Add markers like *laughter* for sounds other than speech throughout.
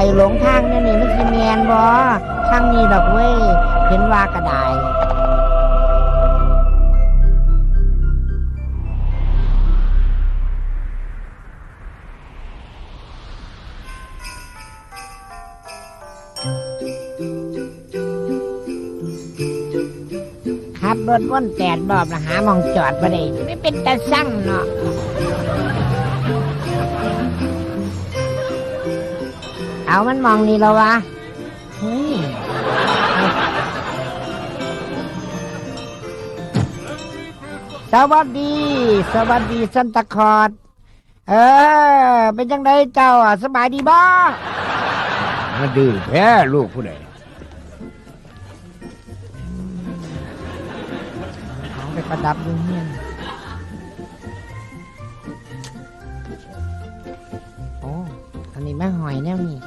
ไอหลงทางเนี่ยนี่มันสิแมนบ่ทางนี้ดอกเว้ยเห็นว่ากระไดขับรถว่นแปดบอบล้หามองจอดบ่ได้ไม่เป็นตาสั่งเนาะ เอามันมองนี่แล้ววะเฮ้ยสวัสดี สวัสดีซันตาคลอร์ดเออ เป็นจังไดเจ้าอะสบายดีบ้ามาดื้อแท้ลูกผู้ใดของไปประดับดูเฮียนโอ้ อันนี้แม่หอยแนวนี่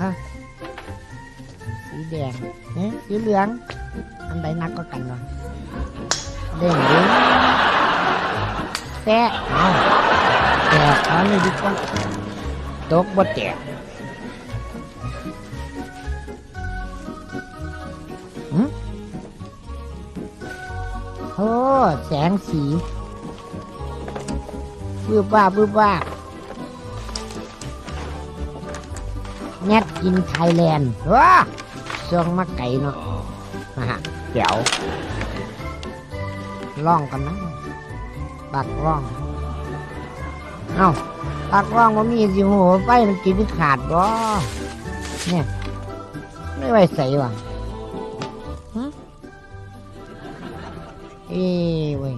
อะสีแดงเอ๊ะสีเหลือง อันใดหนักก็กันวะเด้งเด้งแตะเอาแตะเอานี่ดีกว่าตกบ่แตกหึโอ้แสงสีบืบว่าบบืบว่าบ แนทกินไทยแลนด์ว้าช่วงมาไก่เนาะมาฮะเดี๋ยวล่องกันนะปักล่อง เอ้าปักล่องมันมีสิโหไฟมันกินที่ขาดบ่เนี่ย ไม่ไหวใส่ว่ะหึเอ้เว้ย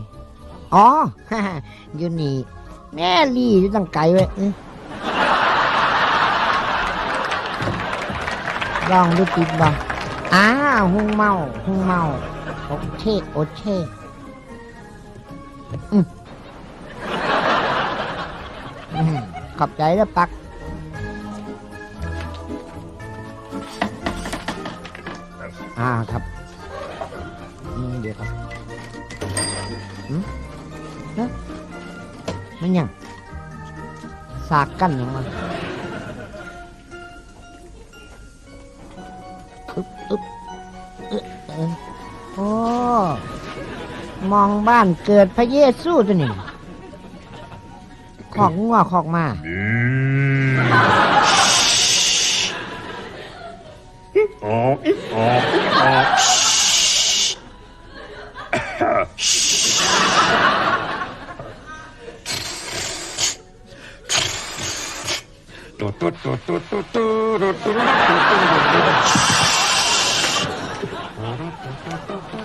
อ๋ออยู่นี่แม่ลี่ที่ตั้งไกลไว้ย ลองดูติดบ่อ้าวหุงเมาหุงเมาโอเชโอเชอืมอืมขอบใจแล้วปักอ่าครับอืมเดี๋ยวครับอืมเอ๊ะมันยังสากกันยังวะ อึ๊บอึ๊บเอ๊ะเอ๊ะโอ้มองบ้านเกิดพระเยซูตัวนี้ขอกงัวขอกมาออกอีกออกอีกออกตุ๊ดตุ๊ดตุ๊ดตุ๊ดตุ๊ดตุ๊ดตุ๊ด แบะปี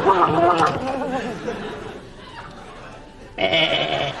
*laughs* えー。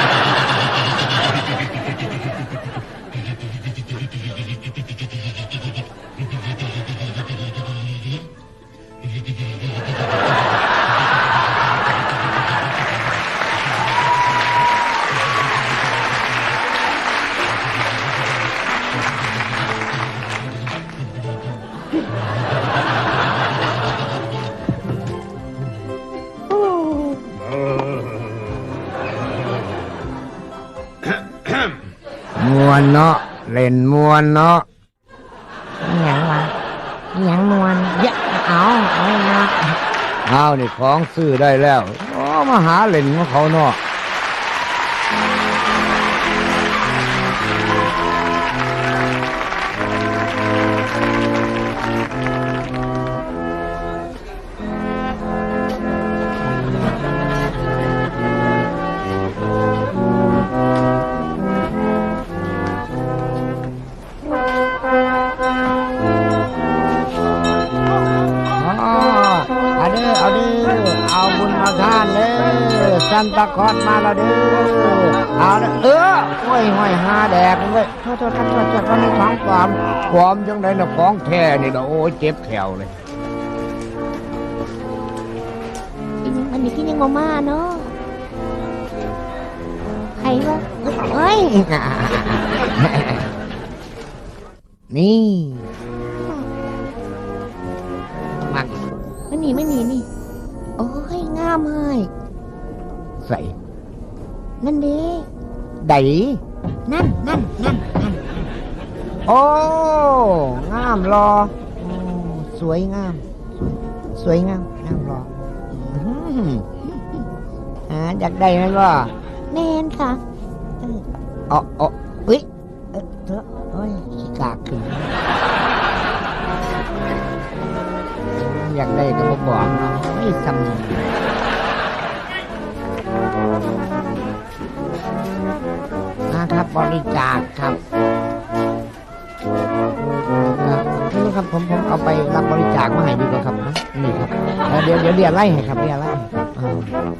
วนเนาะอิหยังวะอิหยังมวนเยอะเอาเอาเนาะเอานี่ของซื้อได้แล้วโอ้มาหาเล่นของเขาเนาะ นตาคอสมาแล้วเด้อเอาเด้อเออห้วยห้วยหาแดกเว้ยโทษโทษครับโทษโทษวันนี้ของปลอมความจังไดน่ะของแท้นี่นะโอ้ยเจ็บแขวเลยอันนี้กินยังมาม่าเนาะใครวะเฮ้ยนี่มักไม่หนีไม่หนีนี่ โอ้ยงามเฮ้ย ใส่นั่นเด้ไดนั่นนั่นนั่นนั่นโอ้ งามรอโอ้สวยงาม สวยงามงามรออื้อหือหาอยากได้ไหมว่าแน่นค่ะเอออ๋ออ๋อเฮ้ยเออเถอะเฮ้ยขี้กากขึ้นอยากได้ก็มาบอกเนาะไม่สำ นะครับบริจาคครับเอ่อนี่ครับผมผมเอาไปรับบริจาคมาให้ดีกว่าครับนะนี่ครับเดี๋ยวเดี๋ยวเดี๋ยวไล่ให้ครับเดี๋ยวไล่ให้อ่า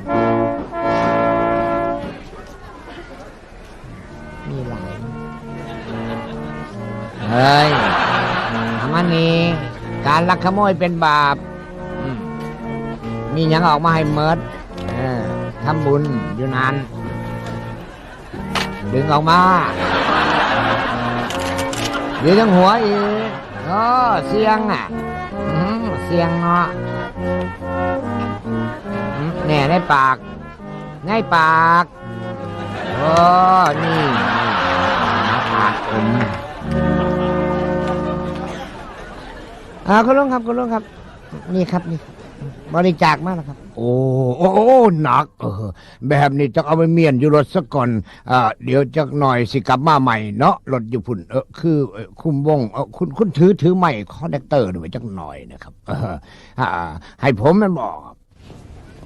มีหลายเฮ้ยมันนี่การลักขโมยเป็นบาปมียังออกมาให้เมิดเออ ทำบุญอยู่นานดึงออกมาเดี๋ยวยังหัวอีกโอ้เสียงอะเสียงเนาะแน่ในปากในปากโอ้นี่ปากอมอ่าคุณลุงครับคุณลุงครับ นี่ครับนี่ครับ บริจาคมาแล้วครับ โอ้โอ้โอ้หนักเออแบบนี้จะเอาไปเมียนอยู่รถซะก่อนอ่าเดี๋ยวจักหน่อยสิกลับมาใหม่เนาะรถอยู่พุ่นเออคือเอ่อคุมวงเออคุณคุณถือถือไม้คอนแดกเตอร์ด้วยจักหน่อยนะครับเอออ่าให้ผมมันบอก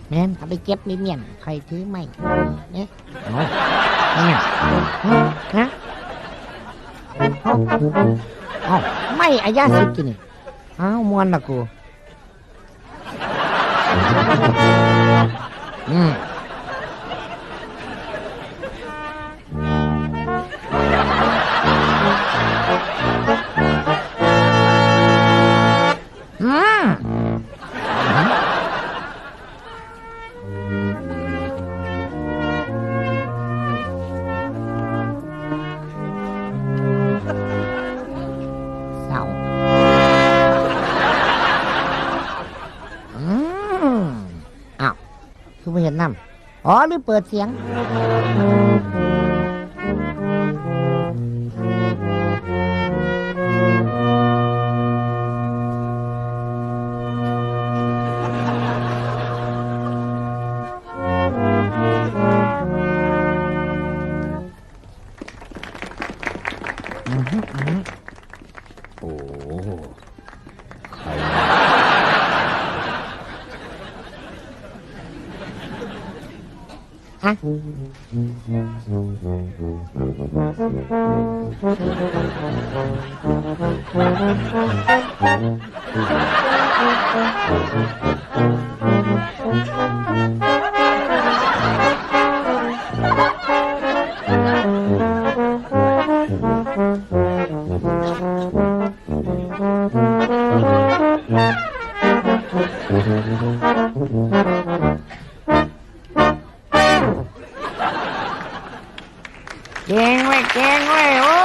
แม่นเอาไปเก็บมีเมียนใครถือไม่เนี่ยเนาะเนี่ยฮะเอาเอาไม่อายาสิบกินนี่อ้าวมวนละกู อื อ้าวคือไม่เห็นน้ำอ๋อหรือเปิดเสียงอือหือโอ้ใคร ฮ เก่งเว้ยเก่งเว้ยโอ้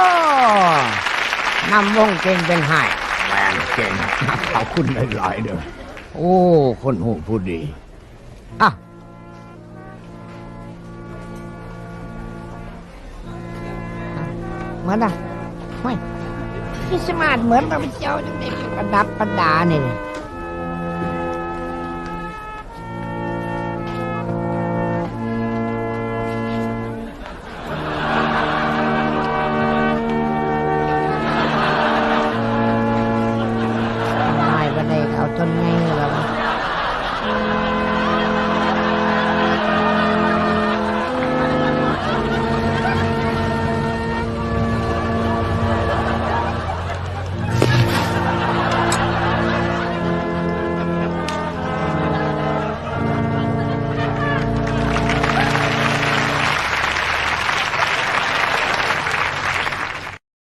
นำวงเก่งเป็นไห้โแม่งเก่งขอบคุณหลายๆเด้อโอ้ คนหูพูดดี อะเหมือนอะไม่พี่สมาร์ทเหมือนพระพุทธเจ้าจังได้ประดับประดาเนี่ย